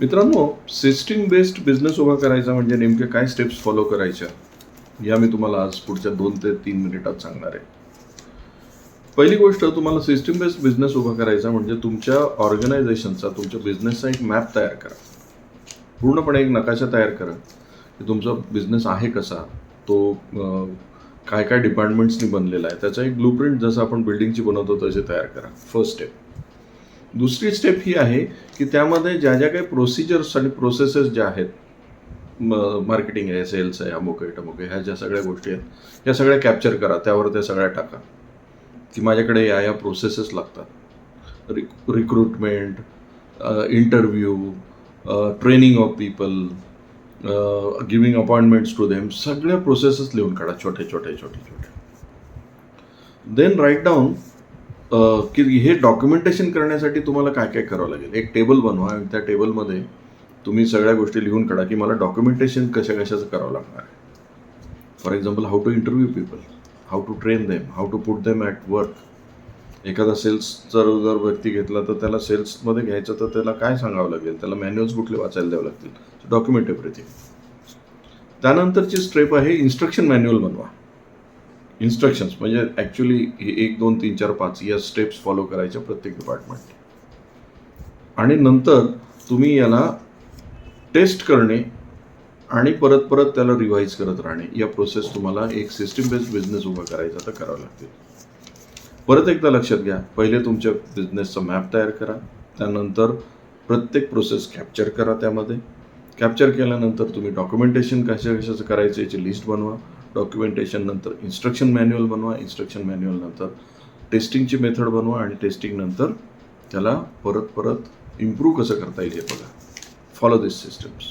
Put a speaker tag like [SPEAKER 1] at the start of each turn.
[SPEAKER 1] मित्रांनो system based business उभा करायचा म्हणजे नेमके काय स्टेप्स फॉलो करायच्या या मी तुम्हाला आज पुढच्या दोन ते तीन मिनिटात सांगणार आहे. पहिली गोष्ट तुम्हाला सिस्टीम बेस्ड बिझनेस उभा करायचा म्हणजे तुमच्या ऑर्गनायझेशनचा तुमच्या बिझनेसचा एक मॅप तयार करा. पूर्णपणे एक नकाशा तयार करा की तुमचा बिझनेस आहे कसा तो काय काय डिपार्टमेंट्सनी बनलेला आहे त्याचा एक ब्लूप्रिंट जसं आपण बिल्डिंगची बनवतो तसे तयार करा. फर्स्ट स्टेप दुसरी स्टेप ही आहे की त्यामध्ये ज्या ज्या काही प्रोसिजर्स आणि प्रोसेसेस ज्या आहेत मार्केटिंग आहे सेल्स आहे अमुक आहे टमुक आहे ह्या ज्या सगळ्या गोष्टी आहेत ह्या सगळ्या कॅप्चर करा त्यावर त्या सगळ्या टाका. की माझ्याकडे या या प्रोसेसेस लागतात. Rec recruitment interview training of people giving appointments to them सगळ्या प्रोसेसेस लिहून काढा छोटे छोटे छोटे छोटे. देन राईट डाऊन की हे डॉक्युमेंटेशन करण्यासाठी तुम्हाला काय काय करावं लागेल? एक टेबल बनवा आणि त्या टेबलमध्ये तुम्ही सगळ्या गोष्टी लिहून काढा की मला डॉक्युमेंटेशन कशा कशाचं करावं लागणार आहे. For example how to interview people how to train them how to put them at work एखादा सेल्सचा जर व्यक्ती घेतला तर त्याला सेल्समध्ये घ्यायचं तर त्याला काय सांगावं लागेल? त्याला मॅन्युअल्स कुठले वाचायला द्यावं लागतील? डॉक्युमेंट एव्हरीथिंग त्यानंतरची स्टेप आहे इन्स्ट्रक्शन मॅन्युअल बनवा. इन्स्ट्रक्शन्स म्हणजे ॲक्च्युली हे एक दोन तीन चार पाच या स्टेप्स फॉलो करायच्या प्रत्येक डिपार्टमेंट आणि नंतर तुम्ही याला टेस्ट करणे आणि परत परत त्याला रिवाईज करत राहणे. या प्रोसेस तुम्हाला एक सिस्टीम बेस्ड बिझनेस उभा करायचा तर करावं लागतील परत एकदा लक्षात घ्या पहिले तुमच्या बिझनेसचा मॅप तयार करा. त्यानंतर प्रत्येक प्रोसेस कॅप्चर करा त्यामध्ये. कॅप्चर केल्यानंतर तुम्ही डॉक्युमेंटेशन कशा कशाचं करायचं याची लिस्ट बनवा. डॉक्युमेंटेशन नंतर इन्स्ट्रक्शन मॅन्युअल बनवा इन्स्ट्रक्शन मॅन्युअल नंतर टेस्टिंगची मेथड बनवा आणि टेस्टिंग नंतर त्याला परत परत इम्प्रूव्ह कसं करता येईल हे बघा. फॉलो दिस सिस्टम्स